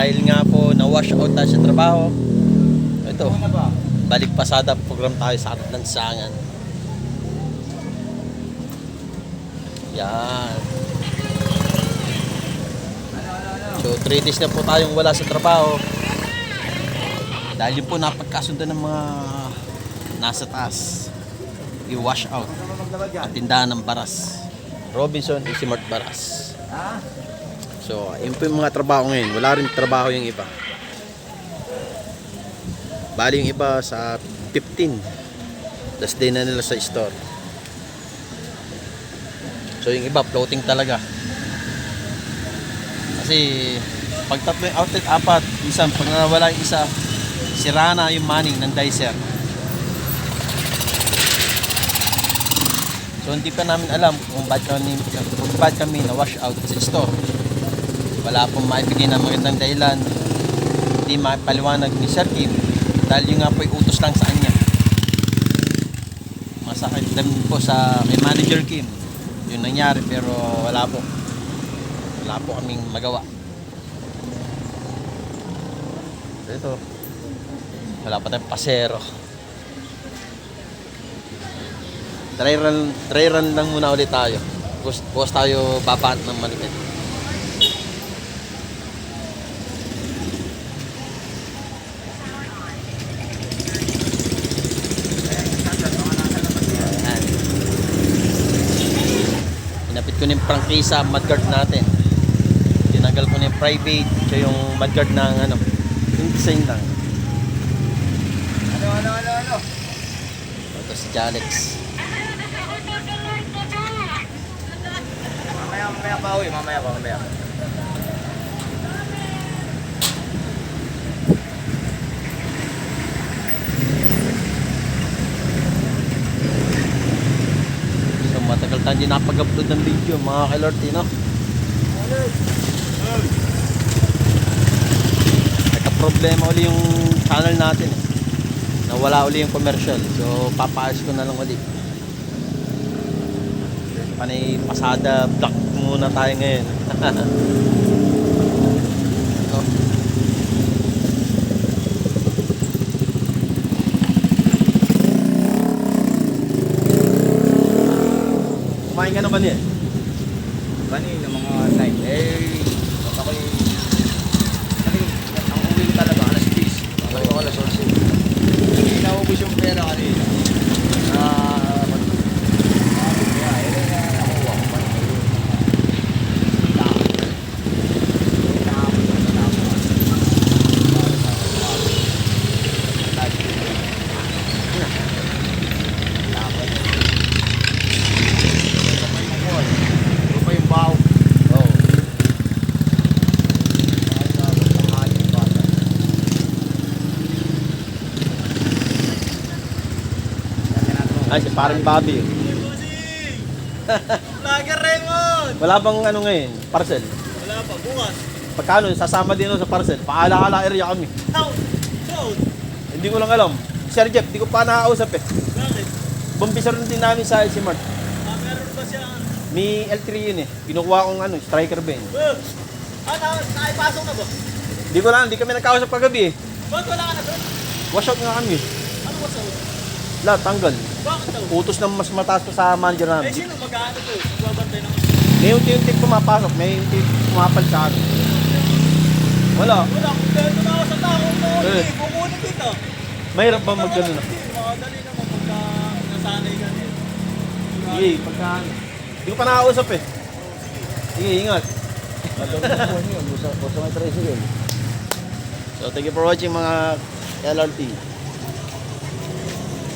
dahil nga po na-wash out tayo sa trabaho. Ito, Ano ba? balik pasada program tayo sa ating lansangan. Yan. So, 3 days na po tayong wala sa trabaho. Dahil yun po napagkasundo ng mga nasa taas. I-wash out. Yan. At tindahan ng Baras. Robinson and Simart Baras. Ha? So, yun po yung mga trabaho ngayon. Wala rin trabaho yung iba. Bali yung iba sa 15. Last day na nila sa store. So, yung iba floating talaga. Kasi, pag tatlo yung outlet, apat, isang, pag nawala yung isa, sira na yung manning ng dicer. So, hindi pa namin alam kung ba't kami, kung ba't kami na wash out sa store wala pong maibigay na magandang dahilan. Hindi mapaliwanag ni Sir Kim dahil yung nga po ay utos lang sa kanya. Masakit din po sa kay Manager Kim. Yung nangyari pero wala po. Wala po kaming magawa. Ito. Wala pa tayong pasero. Try run, try run lang muna ulit tayo. Bukas, bukas tayo babaan ng malimit ko na yung prangkisa mudguard natin. Tinanggal ko na yung private, so yung mudguard ng ano, yung design lang. Ano, ano, ano, ano? Ito si Jalex. Mamaya, mamaya pa uwi. Mamaya pa, mamaya. Tayo hindi napag-upload ng video mga kalorty, no? Nagka-problema uli yung channel natin. eh. Nawala uli yung commercial. So papaayos ko na lang uli. Panay pasada vlog muna tayo ngayon. Kumain ka na ba niya? Kanina mga night. Eh, ba't ako'y... Kanina, ang uwi ko talaga, alas 10. Bakit ako alas 11? Hindi naubos yung pera kanina. Ah, mag... Ah, kaya, eh, eh, nakuha ko pa. Ito pa yung baw. Oh. Ay, si parang Bobby. Vlogger Raymond! Wala bang ano ngayon? Parcel? Wala pa, bukas. Pagkano? Sasama din ako sa parcel. Paala-ala area kami. How? So, Hindi ko lang alam. Sir Jeff, di ko pa nakakausap eh. bakit? Bumpisa rin din namin sa AC Mart. Ah, meron ba siya? May L3 yun eh. Kinukuha kong ano, striker ba yun. Uh, ah, na, naipasok na ba? Di ko lang, di kami nagkausap kagabi eh. Ba't wala ka na doon? Wash out nga kami. Ano sa Lahat, tanggal. Bakit daw? Utos ng mas mataas pa sa manager Eh, namin. sino mag-ano to? Magbabantay ng... May unti-unti pumapasok, may unti pumapal sa akin. Wala. Wala, kontento na ako sa tao mo. Eh. Eh, kukunin dito. Mahirap ba magano na? Makadali naman pagka nasanay ka din. Sige, pagka ano. Di ko pa nakakausap eh. Sige, ingat. So, thank you for watching mga LRT.